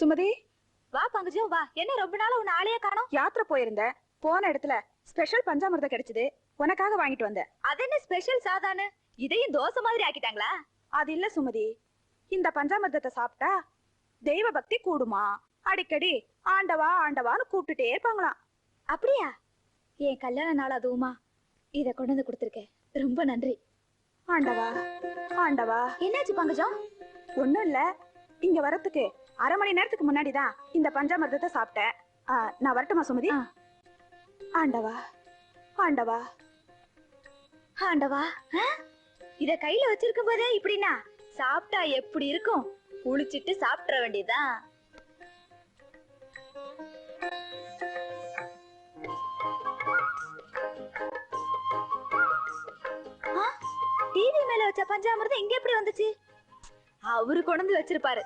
சுமதி? வா பங்கஜம் வா. என்ன ரொம்ப நாளா உன் ஆளையே காணோம்? யாத்திரை போயிருந்தேன் போன இடத்துல ஸ்பெஷல் பஞ்சாமிர்தம் கிடைச்சது. உனக்காக வாங்கிட்டு வந்தேன் அது என்ன ஸ்பெஷல் சாதானு இதையும் தோசை மாதிரி ஆக்கிட்டாங்களா? அது இல்ல சுமதி. இந்த பஞ்சாமிர்தத்தை சாப்பிட்டா தெய்வ பக்தி கூடுமா? அடிக்கடி ஆண்டவா ஆண்டவான்னு கூப்பிட்டுட்டே இருப்பாங்களாம். அப்படியா? என் கல்யாண நாள் அதுவுமா? இத கொண்டு வந்து கொடுத்துருக்கேன். ரொம்ப நன்றி. ஆண்டவா ஆண்டவா. என்னாச்சு பங்கஜம் ஒண்ணும் இல்ல. இங்க வரத்துக்கு அரை மணி நேரத்துக்கு முன்னாடி தான் இந்த பஞ்சாமிர்தத்தை சாப்பிட்டேன். நான் வரட்டுமா சுமதி. ஆண்டவா ஆண்டவா ஆண்டவா? இத கையில வச்சிருக்கும் போதே இப்படின்னா சாப்பிட்டா எப்படி இருக்கும்? குளிச்சிட்டு சாப்பிட்ற வேண்டியதுதான். டிவி மேல வச்ச பஞ்சாமிர்தம் இங்க எப்படி வந்துச்சு? அவரு கொண்டு வச்சிருப்பாரு.